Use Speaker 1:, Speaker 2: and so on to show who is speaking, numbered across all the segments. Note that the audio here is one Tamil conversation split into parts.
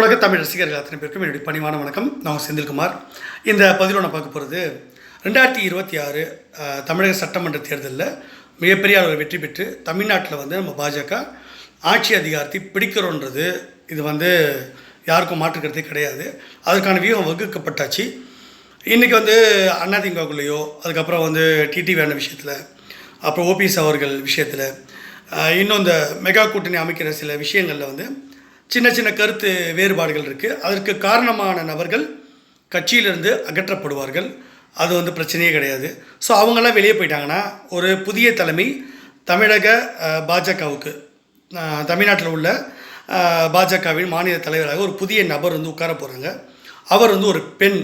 Speaker 1: உலக தமிழ் ரசிகர்கள் அத்தனை பேருக்கும் என்னுடைய பணிவான வணக்கம். நான் செந்தில்குமார். இந்த பதிவில் நான் பார்க்க போகிறது ரெண்டாயிரத்தி இருபத்தி ஆறு தமிழக சட்டமன்ற தேர்தலில் மிகப்பெரிய அளவில் வெற்றி பெற்று தமிழ்நாட்டில் வந்து நம்ம பாஜக ஆட்சி அதிகாரத்தை பிடிக்கிறோன்றது இது வந்து யாருக்கும் மாற்றுக்கிறதே கிடையாது. அதற்கான வியூகம் வகுக்கப்பட்டாச்சு. இன்றைக்கி வந்து அதிமுகக்குள்ளேயோ அதுக்கப்புறம் வந்து டிடி வேண்ட விஷயத்தில் அப்புறம் ஓபிஎஸ் அவர்கள் விஷயத்தில் இன்னும் இந்த மெகா கூட்டணி அமைக்கிற சில விஷயங்களில் வந்து சின்ன சின்ன கருத்து வேறுபாடுகள் இருக்குது அதற்கு காரணமான நபர்கள் கட்சியிலிருந்து அகற்றப்படுவார்கள். அது வந்து பிரச்சனையே கிடையாது. ஸோ அவங்கெல்லாம் வெளியே போயிட்டாங்கன்னா ஒரு புதிய தலைமை தமிழக பாஜகவுக்கு தமிழ்நாட்டில் உள்ள பாஜகவின் மாநில தலைவராக ஒரு புதிய நபர் வந்து உட்கார போகிறாங்க அவர் வந்து ஒரு பெண்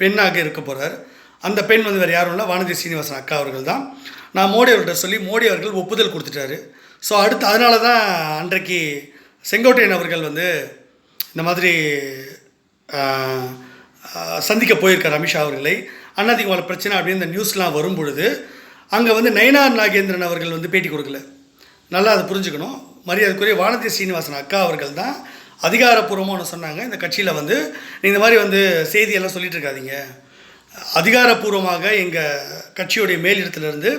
Speaker 1: பெண்ணாக இருக்க போகிறார் அந்த பெண் வந்து வேறு யாரும் இல்லை. வானதி சீனிவாசன் அக்கா அவர்கள் தான். நான் மோடி அவர்கிட்ட சொல்லி மோடி அவர்கள் ஒப்புதல் கொடுத்துட்டாரு. ஸோ அடுத்து அதனால தான் அன்றைக்கு செங்கோட்டையன் அவர்கள் வந்து இந்த மாதிரி சந்திக்க போயிருக்கார் அமித்ஷா அவர்களை. அண்ணாதிமுக பிரச்சனை அப்படின்னு இந்த நியூஸ்லாம் வரும் பொழுது அங்கே வந்து நயனார் நாகேந்திரன் அவர்கள் வந்து பேட்டி கொடுக்கல. நல்லா அதை புரிஞ்சுக்கணும். மரியாதைக்குரிய வானதி சீனிவாசன் அக்கா அவர்கள் தான் அதிகாரப்பூர்வமாக ஒன்று சொன்னாங்க. இந்த கட்சியில் வந்து நீ இந்த மாதிரி வந்து செய்தியெல்லாம் சொல்லிட்டு இருக்காதீங்க. அதிகாரப்பூர்வமாக எங்கள் கட்சியுடைய மேலிடத்துலேருந்து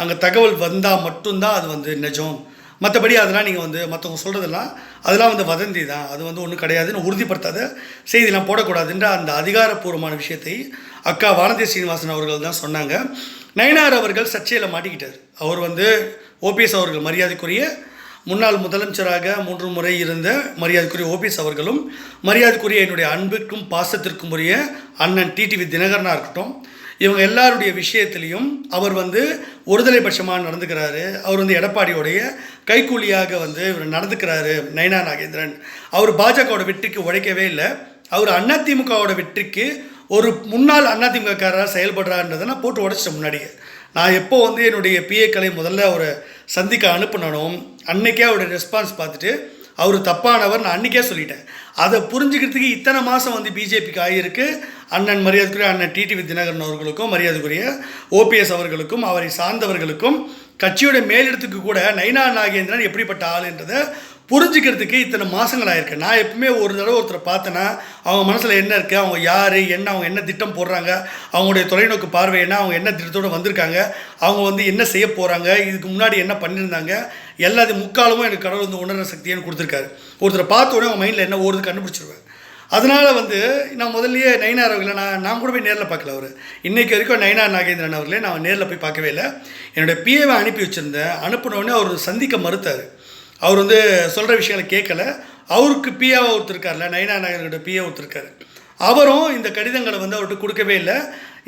Speaker 1: அங்கே தகவல் வந்தால் மட்டும்தான் அது வந்து நிஜம். மற்றபடி அதெல்லாம் நீங்கள் வந்து மற்றவங்க சொல்கிறதெல்லாம் அதெல்லாம் வந்து வதந்தி தான். அது வந்து ஒன்றும் கிடையாதுன்னு உறுதிப்படுத்தாத செய்திலாம் போடக்கூடாதுன்ற அந்த அதிகாரப்பூர்வமான விஷயத்தை அக்கா வானதி சீனிவாசன் அவர்கள் தான் சொன்னாங்க. நயனார் அவர்கள் சர்ச்சையில் மாட்டிக்கிட்டார். அவர் வந்து ஓபிஎஸ் அவர்கள் மரியாதைக்குரிய முன்னாள் முதலமைச்சராக மூன்று முறை இருந்த மரியாதைக்குரிய ஓபிஎஸ் அவர்களும் மரியாதைக்குரிய என்னுடைய அன்புக்கும் பாசத்திற்கும் உரிய அண்ணன் டிடிவி தினகரனாக இருக்கட்டும் இவங்க எல்லாருடைய விஷயத்திலையும் அவர் வந்து ஒருதலை பட்சமாக நடந்துக்கிறாரு. அவர் வந்து எடப்பாடியோடைய கைக்கூலியாக வந்து இவர் நடந்துக்கிறாரு நயனா நாகேந்திரன். அவர் பாஜகவோட வெற்றிக்கு உழைக்கவே இல்லை. அவர் அதிமுகவோட வெற்றிக்கு ஒரு முன்னாள் அதிமுகக்காரராக செயல்படுறாருன்றதை நான் போட்டு உடச்சிட்டேன் முன்னாடியே. நான் எப்போ வந்து என்னுடைய பிஏக்களை முதல்ல அவரை சந்திக்க அனுப்பினனும் அன்னைக்கே அவருடைய ரெஸ்பான்ஸ் பார்த்துட்டு அவர் தப்பானவர் நான் அன்றைக்கே சொல்லிட்டேன். அதை புரிஞ்சுக்கிறதுக்கு இத்தனை மாதம் வந்து பிஜேபிக்கு ஆகியிருக்கு. அண்ணன் மரியாதைக்குரிய அண்ணன் டிடிவி தினகரன் அவர்களுக்கும் மரியாதைக்குரிய ஓபிஎஸ் அவர்களுக்கும் அவரை சார்ந்தவர்களுக்கும் கட்சியோட மேலிடத்துக்கு கூட நைனா நாகேந்திரன் எப்படிப்பட்ட ஆளுன்றதை புரிஞ்சுக்கிறதுக்கு இத்தனை மாதங்கள் ஆயிருக்கு நான் எப்பவுமே ஒரு தடவை ஒருத்தரை பார்த்தேன்னா அவங்க மனசில் என்ன இருக்குது அவங்க யார் என்ன அவங்க என்ன திட்டம் போடுறாங்க அவங்களுடைய தொலைநோக்கு பார்வை என்ன அவங்க என்ன திட்டத்தோடு வந்திருக்காங்க அவங்க வந்து என்ன செய்ய போகிறாங்க இதுக்கு முன்னாடி என்ன பண்ணியிருந்தாங்க எல்லாத்தையும் முக்காலமும் எனக்கு கடவுள் வந்து உணர்ற சக்தின்னு கொடுத்துருக்காரு. ஒருத்தரை பார்த்த உடனே அவங்க மைண்டில் என்ன ஓடுது கண்டுபிடிச்சிருவேன். அதனால் வந்து நான் முதல்லையே நயினார் அவர்களை நான் நான் கூட போய் நேரில் பார்க்கல அவர். இன்றைக்கி வரைக்கும் நயினார் நாகேந்திரன் அவர்களே நான் நேரில் போய் பார்க்கவே இல்லை. என்னுடைய பிஏவை அனுப்பி வச்சுருந்தேன். அனுப்பினோடனே அவர் சந்திக்க மறுத்தார். அவர் வந்து சொல்கிற விஷயங்களை கேட்கல. அவருக்கு பிஏவாக ஒருத்தருக்கார்ல நயனா நாயகரோட பிஏ ஒருத்தருக்காரு. அவரும் இந்த கடிதங்களை வந்து அவர்கிட்ட கொடுக்கவே இல்லை.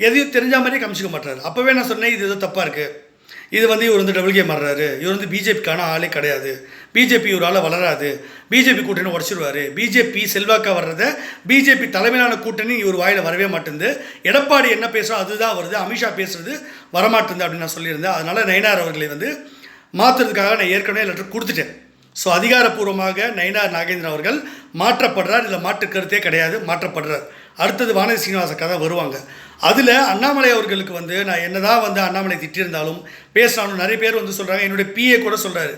Speaker 1: எதையும் தெரிஞ்ச மாதிரியே காமிச்சிக்க மாட்டாரு அப்போவே நான் சொன்னேன் இது ஏதோ தப்பாக இருக்குது இது வந்து இவர் வந்து டபுள்கே மாறுறாரு இவர் வந்து பிஜேபிக்கான ஆளே கிடையாது. பிஜேபி இவரால் வளராது. பிஜேபி கூட்டணி உடச்சிடுவார் பிஜேபி செல்வாக்காக வர்றத பிஜேபி தலைமையிலான கூட்டணி இவர் வாயில் வரவே மாட்டேங்குது. எடப்பாடி என்ன பேசுகிறோம் அதுதான் வருது அமித்ஷா பேசுறது வரமாட்டேங்குது அப்படின்னு நான் சொல்லியிருந்தேன். அதனால் நயனார் அவர்களை வந்து மாற்றுறதுக்காக நான் ஏற்கனவே லெட்டர் கொடுத்துட்டேன். ஸோ அதிகாரப்பூர்வமாக நயினார் நாகேந்திரன் அவர்கள் மாற்றப்படுறார். இதில் மாற்று கருத்தே கிடையாது மாற்றப்படுறார். அடுத்தது வானதி சீனிவாச தான் வருவாங்க. அதில் அண்ணாமலை அவர்களுக்கு வந்து நான் என்னதான் வந்து அண்ணாமலை திட்டியிருந்தாலும் பேசினாலும் நிறைய பேர் வந்து சொல்கிறாங்க என்னுடைய பிஏ கூட சொல்கிறாரு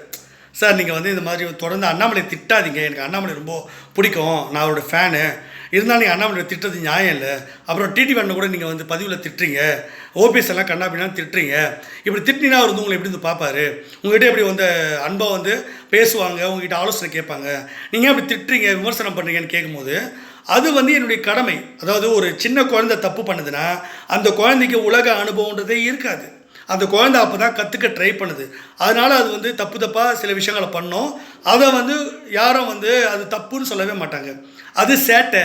Speaker 1: சார் நீங்கள் வந்து இந்த மாதிரி தொடர்ந்து அண்ணாமலை திட்டாதீங்க. எனக்கு அண்ணாமலை ரொம்ப பிடிக்கும். நான் அவரோட ஃபேனு இருந்தாலும் நீங்கள் அண்ணாமலை திட்டுறது நியாயம் இல்லை. அப்புறம் டிடி பண்ண கூட நீங்கள் வந்து பதிவில் திட்டுறீங்க. ஓபிஎஸ் எல்லாம் கண்ணாபின்னா திட்டுறீங்க. இப்படி திட்டினா அவர் வந்து உங்களை எப்படி வந்து பார்ப்பாரு உங்கள்கிட்ட எப்படி வந்து அன்பாக வந்து பேசுவாங்க? உங்ககிட்ட ஆலோசனை கேட்பாங்க. நீங்கள் அப்படி திட்டுறீங்க? விமர்சனம் பண்ணுறீங்கன்னு கேட்கும்போது அது வந்து என்னுடைய கடமை. அதாவது ஒரு சின்ன குழந்தை தப்பு பண்ணுதுன்னா அந்த குழந்தைக்கு உலக அனுபவன்றதே இருக்காது. அந்த குழந்தை அப்போ தான் கற்றுக்க ட்ரை பண்ணுது. அதனால் அது வந்து தப்பு தப்பாக சில விஷயங்களை பண்ணோம். அதை வந்து யாரும் வந்து அது தப்புன்னு சொல்லவே மாட்டாங்க. அது சேட்டை.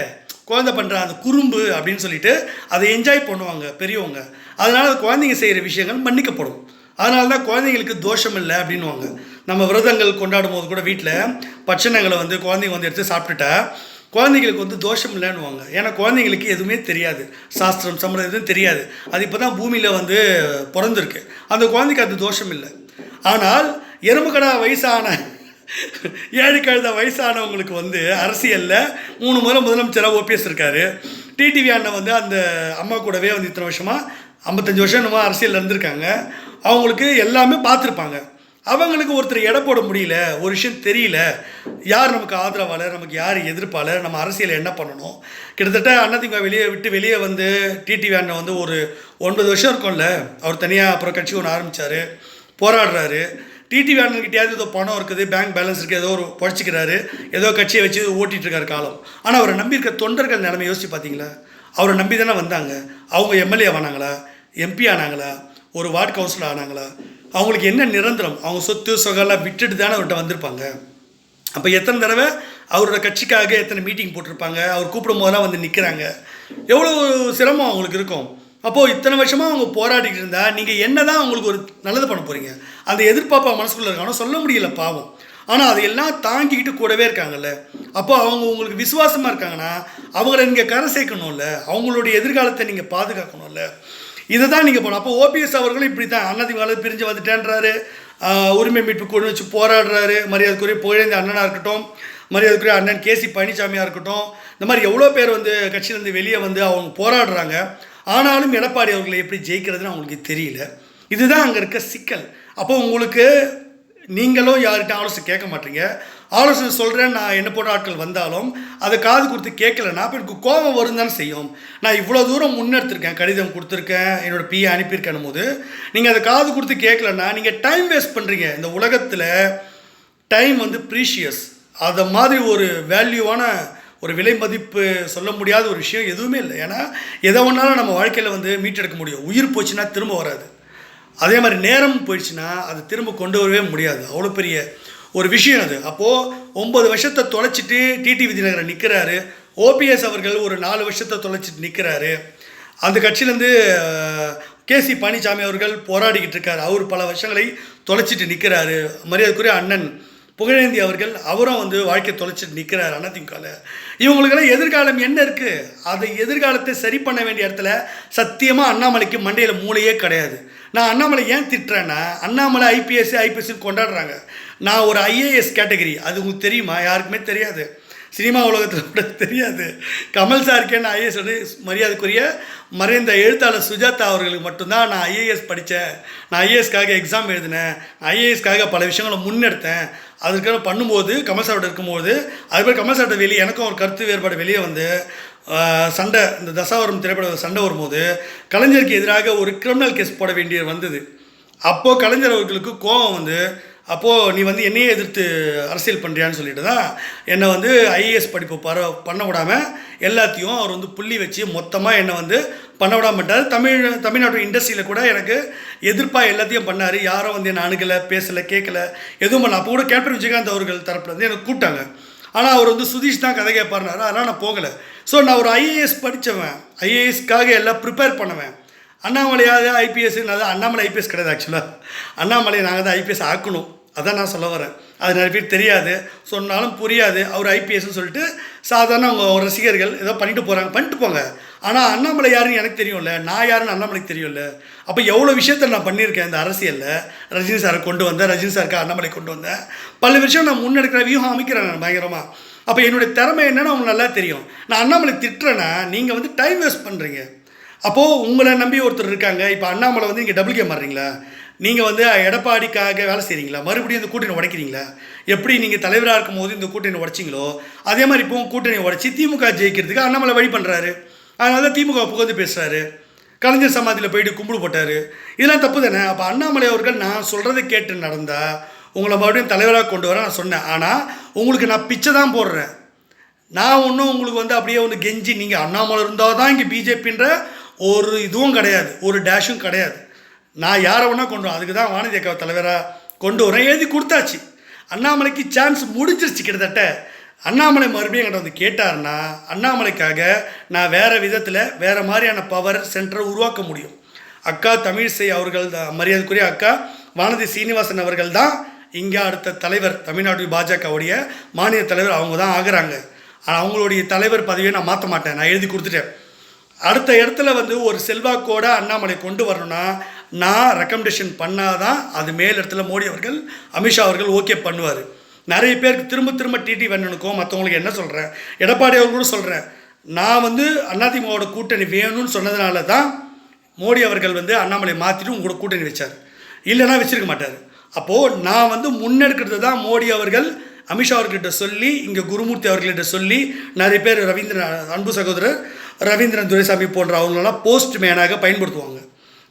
Speaker 1: குழந்தை பண்ணுற அந்த குறும்பு அப்படின்னு சொல்லிட்டு அதை என்ஜாய் பண்ணுவாங்க பெரியவங்க. அதனால் குழந்தைங்க செய்கிற விஷயங்கள் மன்னிக்கப்படும். அதனால தான் குழந்தைங்களுக்கு தோஷம் இல்லை அப்படின்னுவாங்க. நம்ம விரதங்கள் கொண்டாடும் போது கூட வீட்டில் பட்சணங்களை வந்து குழந்தைங்க வந்து எடுத்து சாப்பிட்டுட்டா குழந்தைங்களுக்கு வந்து தோஷம் இல்லைன்னுவாங்க. ஏன்னா குழந்தைங்களுக்கு எதுவுமே தெரியாது. சாஸ்திரம் சம்பிரதாயம் எதுவும் தெரியாது. அது இப்போ தான் பூமியில் வந்து பிறந்திருக்கு. அந்த குழந்தைக்கு அது தோஷம் இல்லை. ஆனால் எறும்புக்கடா வயசான ஏழு கழுத வயசானவங்களுக்கு வந்து அரசியலில் மூணு முறை முதலமைச்சராக ஓபிஎஸ் இருக்காரு. டிடிவி அண்ணன் வந்து அந்த அம்மா கூடவே வந்து இத்தனை வருஷமாக ஐம்பத்தஞ்சு வருஷம் நம்ம அரசியலில் இருந்திருக்காங்க. அவங்களுக்கு எல்லாமே பார்த்துருப்பாங்க. அவங்களுக்கு ஒருத்தர் எடை போட முடியல ஒரு விஷயம் தெரியல. யார் நமக்கு ஆதரவாளர் நமக்கு யார் எதிர்ப்பாளர் நம்ம அரசியலை என்ன பண்ணணும்? கிட்டத்தட்ட அண்ணதிமுக வெளியே விட்டு வெளியே வந்து டிடிவி அண்ணன் வந்து ஒரு ஒன்பது வருஷம் இருக்கும்ல. அவர் தனியாக அப்புறம் கட்சி ஒன்று ஆரம்பித்தார் போராடுறாரு. டிடிவி அண்ணன்கிட்டயாவது ஏதோ பணம் இருக்குது பேங்க் பேலன்ஸ் இருக்குது ஏதோ ஒரு பழச்சிக்கிறாரு ஏதோ கட்சியை வச்சு ஓட்டிகிட்டு இருக்காரு காலம். ஆனால் அவரை நம்பி இருக்க தொண்டர்கள் நிலைமை யோசிச்சு பார்த்தீங்களா அவரை நம்பி தானே வந்தாங்க. அவங்க எம்எல்ஏ ஆனாங்களா எம்பி ஆனாங்களா? ஒரு வார்டு கவுன்சிலர் ஆனாங்களா? அவங்களுக்கு என்ன நிரந்தரம்? அவங்க சொத்து சொகெல்லாம் விட்டுட்டு தானே அவர்கிட்ட வந்திருப்பாங்க. அப்போ எத்தனை தடவை அவரோட கட்சிக்காக எத்தனை மீட்டிங் போட்டிருப்பாங்க? அவர் கூப்பிடும் போதெல்லாம் வந்து நிற்கிறாங்க எவ்வளோ சிரமம் அவங்களுக்கு இருக்கும். அப்போது இத்தனை வருஷமாக அவங்க போராடிட்டு இருந்தா நீங்கள் என்ன தான் அவங்களுக்கு ஒரு நல்லது பண்ண போகிறீங்க அந்த எதிர்பார்ப்பாக மனசுக்குள்ளே இருக்கானோ சொல்ல முடியல பாவம். ஆனால் அதையெல்லாம் தாங்கிக்கிட்டு கூடவே இருக்காங்கல்ல. அப்போ அவங்க உங்களுக்கு விசுவாசமாக இருக்காங்கன்னா அவங்கள நீங்கள் கரை சேர்க்கணும்ல. அவங்களுடைய எதிர்காலத்தை நீங்கள் பாதுகாக்கணும்ல. இதை தான் நீங்கள் போகணும். அப்போ ஓபிஎஸ் அவர்களும் இப்படி தான் அண்ணாதிமுக பிரிஞ்சு வந்துட்டேன்றாரு. உரிமை மீட்பு கொண்டு வச்சு போராடுறாரு. மரியாதைக்குரிய புகழேந்த அண்ணனாக இருக்கட்டும். மரியாதைக்குரிய அண்ணன் கேசி பழனிசாமியாக இருக்கட்டும். இந்த மாதிரி எவ்வளோ பேர் வந்து கட்சியிலேருந்து வெளியே வந்து அவங்க போராடுறாங்க. ஆனாலும் எடப்பாடி அவர்களை எப்படி ஜெயிக்கிறதுன்னு அவங்களுக்கு தெரியல. இதுதான் அங்கே இருக்க சிக்கல். அப்போ உங்களுக்கு நீங்களும் யார்கிட்ட ஆலோசனை கேட்க மாட்டீங்க. ஆலோசனை சொல்கிறேன் நான் என்ன போன்ற ஆட்கள் வந்தாலும் அதை காது கொடுத்து கேட்கலன்னா அப்போ எனக்கு கோபம் வரும் தானே செய்யும். நான் இவ்வளோ தூரம் முன்னெடுத்திருக்கேன் கடிதம் கொடுத்துருக்கேன் என்னோட பிஏ அனுப்பியிருக்கேன் போது. நீங்கள் அதை காது கொடுத்து கேட்கலன்னா நீங்கள் டைம் வேஸ்ட் பண்ணுறீங்க இந்த உலகத்தில் டைம் வந்து ப்ரீஷியஸ் அதை மாதிரி ஒரு வேல்யூவான ஒரு விலை மதிப்பு சொல்ல முடியாத ஒரு விஷயம் எதுவுமே இல்லை. ஏன்னா எதை ஒன்றாலும் நம்ம வாழ்க்கையில் வந்து மீட்டெடுக்க முடியும். உயிர் போச்சுன்னா திரும்ப வராது. அதே மாதிரி நேரம் போயிடுச்சுன்னா அது திரும்ப கொண்டு வரவே முடியாது. அவ்வளோ பெரிய ஒரு விஷயம் அது. அப்போது ஒம்பது வருஷத்தை தொலைச்சிட்டு டிடி விஜயநகரன் நிற்கிறாரு ஓபிஎஸ் அவர்கள் ஒரு நாலு வருஷத்தை தொலைச்சிட்டு நிற்கிறாரு அந்த கட்சியிலேருந்து கேசி பழனிசாமி அவர்கள் போராடிக்கிட்டு இருக்கார். அவர் பல வருஷங்களை தொலைச்சிட்டு நிற்கிறாரு மரியாதைக்குரிய அண்ணன் புகழேந்தி அவர்கள் அவரும் வந்து வாழ்க்கை தொலைச்சிட்டு நிற்கிறார் அதிமுகவில் இவங்களுக்கெல்லாம் எதிர்காலம் என்ன இருக்குது அதை எதிர்காலத்தை சரி பண்ண வேண்டிய இடத்துல சத்தியமாக அண்ணாமலைக்கு மண்டையில் மூளையே கிடையாது. நான் அண்ணாமலை ஏன் திட்டுறேன்னா அண்ணாமலை ஐபிஎஸ்சி ஐபிஎஸ்சி கொண்டாடுறாங்க. நான் ஒரு ஐஏஎஸ் கேட்டகரி அது உங்களுக்கு தெரியுமா? யாருக்குமே தெரியாது. சினிமா உலகத்தில் கூட தெரியாது. கமல் சாருக்கு என்ன ஐஏஎஸ் வந்து மரியாதைக்குரிய மறைந்த எழுத்தாளர் சுஜாதா அவர்களுக்கு மட்டும்தான் நான் ஐஏஎஸ் படித்தேன். நான் ஐஏஎஸ்க்காக எக்ஸாம் எழுதினேன். ஐஏஎஸ்க்காக பல விஷயங்களை முன்னெடுத்தேன். அதுக்காக பண்ணும்போது கமல் சாரோட இருக்கும்போது அதுக்கப்புறம் கமல் சாரோட வெளியே எனக்கும் ஒரு கருத்து வேறுபாடு வெளியே வந்து சண்டை இந்த தசாவரம் திரைப்பட சண்டை வரும்போது கலைஞருக்கு எதிராக ஒரு கிரிமினல் கேஸ் போட வேண்டிய வந்தது. அப்போது கலைஞர் அவர்களுக்கு கோபம் வந்து அப்போது நீ வந்து என்னையே எதிர்த்து அரசியல் பண்ணுறியான்னு சொல்லிட்டு தான் என்னை வந்து ஐஏஎஸ் படிப்பு பர பண்ண விடாமல் எல்லாத்தையும் அவர் வந்து புள்ளி வச்சு மொத்தமாக என்னை வந்து பண்ண விடாம பண்ணிட்டார். தமிழ் தமிழ்நாட்டு இண்டஸ்ட்ரியில் கூட எனக்கு எதிர்ப்பாக எல்லாத்தையும் பண்ணார். யாரும் வந்து என்னை அணுகலை பேசலை கேட்கல எதுவும் பண்ணல. அப்போ கூட கேப்டன் விஜயகாந்த் அவர்கள் தரப்பில் வந்து எனக்கு கூப்பிட்டாங்க. ஆனால் அவர் வந்து சுதீஷ் தான் கதை கேட்பாருனாரு அதனால் நான் போகலை. ஸோ நான் ஒரு ஐஏஎஸ் படித்தவன் ஐஏஎஸ்க்காக எல்லாம் ப்ரிப்பேர் பண்ணுவேன். அண்ணாமலையாவது ஐபிஎஸ் அண்ணாமலை ஐபிஎஸ் கிடையாது ஆக்சுவலாக அண்ணாமலை நாங்கள் தான் ஐபிஎஸ் ஆக்கணும். அதான் நான் சொல்ல வரேன். அது நிறைய பேர் தெரியாது. சொன்னாலும் புரியாது. அவர் ஐபிஎஸ்ன்னு சொல்லிட்டு சாதாரண அவங்க ரசிகர்கள் ஏதோ பண்ணிட்டு போகிறாங்க பண்ணிட்டு போங்க. ஆனால் அண்ணாமலை யாருன்னு எனக்கு தெரியும்ல. நான் யாருன்னு அண்ணாமலைக்கு தெரியும்ல. அப்போ எவ்வளோ விஷயத்த நான் பண்ணியிருக்கேன் இந்த அரசியலில்? ரஜினி சாரை கொண்டு வந்தேன். ரஜினி சாருக்கு அண்ணாமலை கொண்டு வந்தேன். பல விஷயம் நான் முன்னெடுக்கிற வியூகம் அமைக்கிறேன் நான் பயங்கரமாக அப்போ என்னுடைய திறமை என்னென்னு உங்களுக்கு நல்லா தெரியும். நான் அண்ணாமலை திட்டுறேன்னா நீங்கள் வந்து டைம் வேஸ்ட் பண்ணுறீங்க அப்போது உங்களை நம்பி ஒருத்தர் இருக்காங்க. இப்போ அண்ணாமலை வந்து இங்கே டபுள் கேம் மாறுறீங்களா? நீங்கள் வந்து எடப்பாடிக்காக வேலை செய்கிறீங்களா மறுபடியும் இந்த கூட்டணி உடைக்கிறீங்களா? எப்படி நீங்கள் தலைவராக இருக்கும் போது இந்த கூட்டணி உடைச்சிங்களோ? அதே மாதிரி இப்போ கூட்டணி உடைச்சி திமுக ஜெயிக்கிறதுக்கு அண்ணாமலை வழி பண்ணுறாரு அதனால தான் திமுக புகழ்ந்து பேசுகிறாரு கலைஞர் சமாதியில் போயிட்டு கும்பிடு போட்டார். இதெல்லாம் தப்பு தானே? அப்போ அண்ணாமலை அவர்கள் நான் சொல்கிறத கேட்டு நடந்தால் உங்களை மறுபடியும் தலைவராக கொண்டு வர நான் சொன்னேன். ஆனால் உங்களுக்கு நான் பிச்சை தான் போடுறேன். நான் ஒன்றும் உங்களுக்கு வந்து அப்படியே வந்து கெஞ்சி நீங்கள் அண்ணாமலை இருந்தால் தான் இங்கே பிஜேபின்ற ஒரு இதுவும் கிடையாது ஒரு டேஷும் கிடையாது. நான் யாரை வேணால் கொண்டு அதுக்கு தான் வானதி அக்கா தலைவராக கொண்டு வரேன். எழுதி கொடுத்தாச்சு. அண்ணாமலைக்கு சான்ஸ் முடிஞ்சிருச்சு கிட்டத்தட்ட. அண்ணாமலை மறுபடியும் என்கிட்ட வந்து கேட்டாருன்னா அண்ணாமலைக்காக நான் வேறு விதத்தில் வேறு மாதிரியான பவர் சென்டரை உருவாக்க முடியும். அக்கா தமிழிசை அவர்கள் தான் மரியாதைக்குரிய அக்கா வானதி சீனிவாசன் அவர்கள் தான் இங்கே அடுத்த தலைவர் தமிழ்நாடு பாஜகவுடைய மாநில தலைவர். அவங்க தான் ஆகுறாங்க. ஆனால் அவங்களுடைய தலைவர் பதவியை நான் மாற்ற மாட்டேன். நான் எழுதி கொடுத்துட்டேன். அடுத்த இடத்துல வந்து ஒரு செல்வாக்கோட அண்ணாமலை கொண்டு வரணும்னா நான் ரெக்கமெண்டேஷன் பண்ணாதான் அது மேல் இடத்துல மோடி அவர்கள் அமித்ஷா அவர்கள் ஓகே பண்ணுவார். நிறைய பேருக்கு திரும்ப திரும்ப டிடி வேணுனுக்கும் மற்றவங்களுக்கு என்ன சொல்கிறேன் எடப்பாடி அவர்களும் சொல்கிறேன் நான் வந்து அதிமுகவோட கூட்டணி வேணும்னு சொன்னதுனால தான் மோடி அவர்கள் வந்து அண்ணாமலை மாற்றிட்டு உங்களோட கூட்டணி வச்சார். இல்லைன்னா வச்சிருக்க மாட்டார். அப்போது நான் வந்து முன்னெடுக்கிறது தான் மோடி அவர்கள் அமித்ஷா அவர்கிட்ட சொல்லி இங்கே குருமூர்த்தி அவர்கள்ட்ட சொல்லி நிறைய பேர் ரவீந்திர அன்பு சகோதரர் ரவீந்திரன் துரைசாமி போன்ற அவங்களெல்லாம் போஸ்ட் மேனாக பயன்படுத்துவாங்க.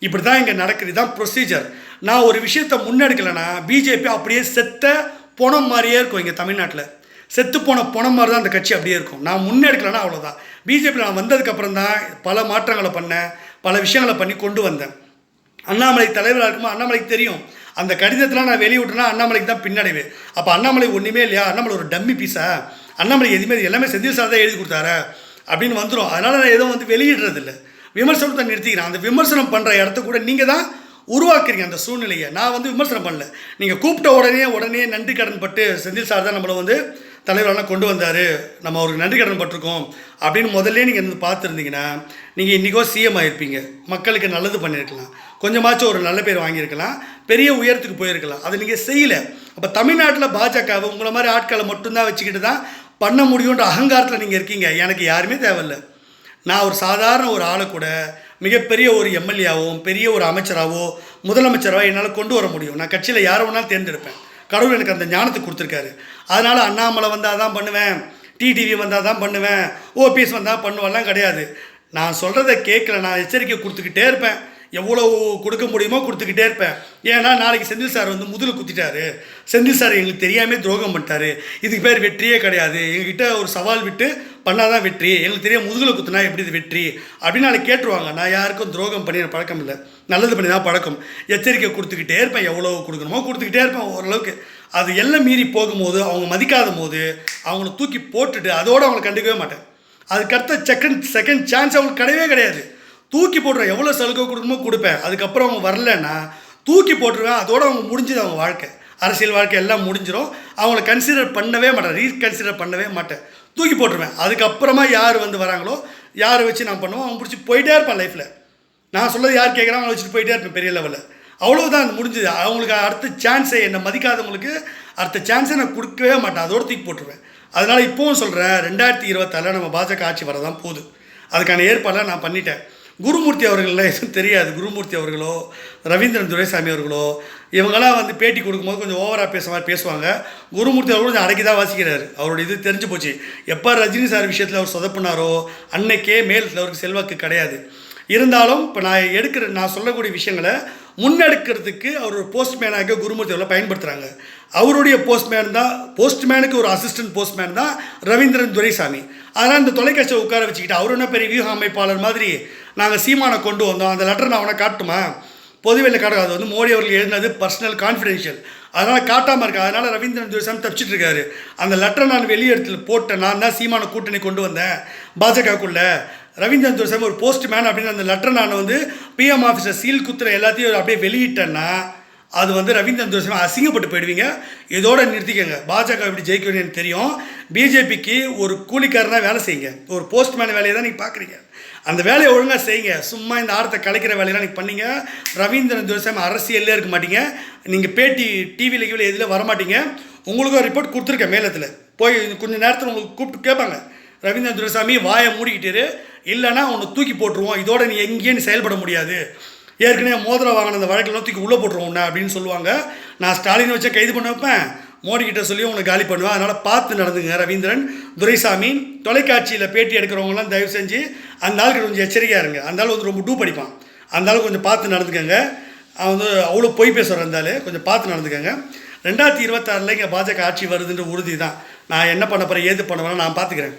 Speaker 1: இப்படி தான் இங்கே நடக்குது. இதுதான் ப்ரொசீஜர் நான் ஒரு விஷயத்தை முன்னெடுக்கலைன்னா பிஜேபி அப்படியே செத்த பொணம் மாதிரியே இருக்கும் இங்கே தமிழ்நாட்டில். செத்து போன பொணம் மாதிரி தான் அந்த கட்சி அப்படியே இருக்கும். நான் முன்னெடுக்கலைன்னா அவ்வளோதான் பிஜேபி நான் வந்ததுக்கப்புறம் தான் பல மாற்றங்களை பண்ணேன். பல விஷயங்களை பண்ணி கொண்டு வந்தேன். அண்ணாமலை தலைவராக இருக்குமா அண்ணாமலைக்கு தெரியும். அந்த கடிதத்தெலாம் நான் வெளியிட்டேன்னா அண்ணாமலைக்கு தான் பின்னடைவு. அப்போ அண்ணாமலை ஒன்றுமே இல்லையா? அண்ணாமலை ஒரு டம்மி பீஸா அண்ணாமலை எதுவுமே எல்லாமே செந்தில் சார் தான் எழுதி கொடுத்தாரு. அப்படின்னு வந்துடும் அதனால் நான் எதுவும் வந்து வெளியிடுறதில்ல. விமர்சனத்தை நிறுத்திக்கிறேன். அந்த விமர்சனம் பண்ணுற இடத்த கூட நீங்கள் தான் உருவாக்குறீங்க அந்த சூழ்நிலையை. நான் வந்து விமர்சனம் பண்ணல. நீங்கள் கூப்பிட்ட உடனே உடனே நன்றி கடன் பட்டு செந்தில் சார் தான் நம்மளை வந்து தலைவரெல்லாம் கொண்டு வந்தார். நம்ம அவருக்கு நன்றி கடன் பட்டிருக்கோம் அப்படின்னு முதல்ல நீங்கள் இருந்து பார்த்துருந்தீங்கன்னா நீங்கள் இன்றைக்கோ சிஎம் ஆகிருப்பீங்க மக்களுக்கு நல்லது பண்ணியிருக்கலாம். கொஞ்சமாச்சும் ஒரு நல்ல பேர் வாங்கியிருக்கலாம். பெரிய உயரத்துக்கு போயிருக்கலாம். அதை நீங்கள் செய்யலை. அப்போ தமிழ்நாட்டில் பாஜகவை உங்களை மாதிரி ஆட்களை மட்டும்தான் வச்சுக்கிட்டு தான் பண்ண முடியுன்ற அகங்காரத்தில் நீங்கள் இருக்கீங்க. எனக்கு யாருமே தேவையில்லை. நான் ஒரு சாதாரண ஒரு ஆளை கூட மிகப்பெரிய ஒரு எம்எல்ஏவும் பெரிய ஒரு அமைச்சராகவோ முதலமைச்சராகவோ என்னால் கொண்டு வர முடியும். நான் கட்சியில் யாரை வேணாலும் தேர்ந்தெடுப்பேன். கடவுள் எனக்கு அந்த ஞானத்தை கொடுத்துருக்காரு. அதனால் அண்ணாமலை வந்தால் தான் பண்ணுவேன். டிடிவி வந்தால் தான் பண்ணுவேன். ஓபிஎஸ் வந்தால் பண்ணுவேன்லாம் கிடையாது. நான் சொல்கிறத கேட்கல. நான் எச்சரிக்கை கொடுத்துக்கிட்டே இருப்பேன். எவ்வளோ கொடுக்க முடியுமோ கொடுத்துக்கிட்டே இருப்பேன். ஏன்னா நாளைக்கு செந்தில் சார் வந்து முதுகில் குத்திட்டாரு. செந்தில் சார் எங்களுக்கு தெரியாமல் துரோகம் பண்ணிட்டாரு. இதுக்கு பேர் வெற்றியே கிடையாது. எங்ககிட்ட ஒரு சவால் விட்டு பண்ணாதான் வெற்றி. எங்களுக்கு தெரியும் முதுகில் குத்துனா எப்படி இது வெற்றி? அப்படின்னு நாளைக்கு கேட்டுருவாங்க. நான் யாருக்கும் துரோகம் பண்ணி எனக்கு பழக்கம் இல்லை. நல்லது பண்ணி தான் பழக்கம். எச்சரிக்கை கொடுத்துக்கிட்டே இருப்பேன். எவ்வளோ கொடுக்கணுமோ கொடுத்துக்கிட்டே இருப்பேன் ஓரளவுக்கு. அது எல்லாம் மீறி போகும்போது அவங்க மதிக்காத போது அவங்கள தூக்கி போட்டுட்டு அதோடு அவங்கள கண்டுக்கவே மாட்டேன். அதுக்கடுத்த செகண்ட் செகண்ட் சான்ஸ் அவங்களுக்கு கிடையவே கிடையாது. தூக்கி போட்டுருவேன். எவ்வளோ சலுகை கொடுக்கணுமோ கொடுப்பேன். அதுக்கப்புறம் அவங்க வரலன்னா தூக்கி போட்டுருவேன். அதோடு அவங்க முடிஞ்சது அவங்க வாழ்க்கை. அரசியல் வாழ்க்கை எல்லாம் முடிஞ்சிடும் அவங்கள கன்சிடர் பண்ணவே மாட்டேன். ரீகன்சிடர் பண்ணவே மாட்டேன். தூக்கி போட்டுருவேன். அதுக்கப்புறமா யார் வந்து வராங்களோ யாரை வச்சு நான் பண்ணுவோம் அவங்க பிடிச்சி போயிட்டே இருப்பேன் லைஃப்பில் நான் சொல்றது யார் கேட்குறாங்க அவங்கள வச்சுட்டு போயிட்டே இருப்பேன் பெரிய லெவலில் அவ்வளோதான் அது முடிஞ்சது. அவங்களுக்கு அடுத்த சான்ஸை என்னை மதிக்காதவங்களுக்கு அடுத்த சான்ஸை நான் கொடுக்கவே மாட்டேன். அதோட தூக்கி போட்டுருவேன். அதனால் இப்போவும் சொல்கிறேன் ரெண்டாயிரத்தி இருபத்தாறில் நம்ம பாஜக ஆட்சி வரதான் போகுது. அதுக்கான ஏற்பாடெல்லாம் நான் பண்ணிட்டேன். குருமூர்த்தி அவர்கள்லாம் எதுவும் தெரியாது. குருமூர்த்தி அவர்களோ ரவீந்திரன் துரைசாமி அவர்களோ இவங்கெல்லாம் வந்து பேட்டி கொடுக்கும்போது கொஞ்சம் ஓவராக பேச மாதிரி பேசுவாங்க. குருமூர்த்தி அவர் கொஞ்சம் அடக்கி தான் வாசிக்கிறார். அவரோட இது தெரிஞ்சு போச்சு. எப்போ ரஜினி சார் விஷயத்தில் அவர் சொதப்புனாரோ அன்னைக்கே மேல் அவருக்கு செல்வாக்கு கிடையாது. இருந்தாலும் இப்போ நான் எடுக்கிற நான் சொல்லக்கூடிய விஷயங்களை முன்னெடுக்கிறதுக்கு அவர் ஒரு போஸ்ட்மேனாக குருமூர்த்தி அவர்களை பயன்படுத்துகிறாங்க அவருடைய போஸ்ட்மேன் தான் போஸ்ட்மேனுக்கு ஒரு அசிஸ்டன்ட் போஸ்ட்மேன் தான் ரவீந்திரன் துரைசாமி. அதனால் இந்த தொலைக்காட்சியை உட்கார வச்சுக்கிட்டு அவர் என்ன பெரிய வியூக அமைப்பாளர் மாதிரி நாங்கள் சீமானை கொண்டு வந்தோம். அந்த லெட்டர் நான் அவனை காட்டுமா பொதுவெளியில் காட்டும் அது வந்து மோடி அவர்கள் எழுதினது பர்சனல் கான்ஃபிடென்ஷியல் அதனால் காட்டாமல் இருக்கா. அதனால் ரவீந்திரன் துரைசாமி தப்பிச்சிட்டு இருக்காரு. அந்த லெட்டரை நான் வெளியெடுத்து போட்டேன் நான் தான் சீமான கூட்டணி கொண்டு வந்தேன். பாஜகக்குள்ள ரவீந்திரன் துரைசாமி ஒரு போஸ்ட்மேன் அப்படின்னு அந்த லெட்டரை நான் வந்து பிஎம் ஆஃபீஸர் சீல் குத்துற எல்லாத்தையும் அப்படியே வெளியிட்டேன்னா அது வந்து ரவீந்திரன் துரைசாமி அசிங்கப்பட்டு போயிடுவீங்க. இதோட நிறுத்திக்கங்க. பாஜக எப்படி ஜெயிக்கணும் எனக்கு தெரியும். பிஜேபிக்கு ஒரு கூலிக்காரனாக வேலை செய்யுங்க. ஒரு போஸ்ட்மேன் வேலையை தான் நீங்கள் பார்க்குறீங்க அந்த வேலையை ஒழுங்காக செய்யுங்க. சும்மா இந்த ஆரத்தை கலைக்கிற வேலையெல்லாம் நீங்கள் பண்ணீங்க. ரவீந்திரன் துரைசாமி அரசியல்லே இருக்க மாட்டீங்க. நீங்கள் பேட்டி டிவியில் கீழே எதில் வரமாட்டீங்க. உங்களுக்கு ஒரு ரிப்போர்ட் கொடுத்துருக்கேன் மேலத்தில். போய் கொஞ்சம் நேரத்தில் உங்களுக்கு கூப்பிட்டு கேட்பாங்க. ரவீந்திரன் துரைசாமி வாயை மூடிக்கிட்டு இல்லைன்னா உன்னை தூக்கி போட்டுருவோம். இதோட நீ எங்கேயும் செயல்பட முடியாது. ஏற்கனவே மோதிரம் வாங்கின அந்த வழக்கில் தூக்கி உள்ளே போட்டுருவோம் உன்ன அப்படின்னு சொல்லுவாங்க. நான் ஸ்டாலின் வச்சா கைது பண்ண வைப்பேன். மோடி கிட்ட சொல்லி உங்களை காலி பண்ணுவேன். அதனால் பார்த்து நடந்துங்க ரவீந்திரன் துரைசாமி. தொலைக்காட்சியில் பேட்டி எடுக்கிறவங்களாம் தயவு செஞ்சு அந்த ஆளுக்கு கொஞ்சம் எச்சரிக்கையாக இருங்க. அந்த ஆள் வந்து ரொம்ப டூ படிப்பான். அந்த ஆள் கொஞ்சம் பார்த்து நடந்துக்கங்க. அவன் வந்து அவ்வளோ பொய் பேசுகிற இருந்தாலே கொஞ்சம் பார்த்து நடந்துக்கங்க. ரெண்டாயிரத்தி இருபத்தாறில் இங்கே பாஜக ஆட்சி வருதுன்ற உறுதி தான் நான் என்ன பண்ண போகிறேன் ஏது பண்ண போகிறேன் நான் பார்த்துக்கிறேன்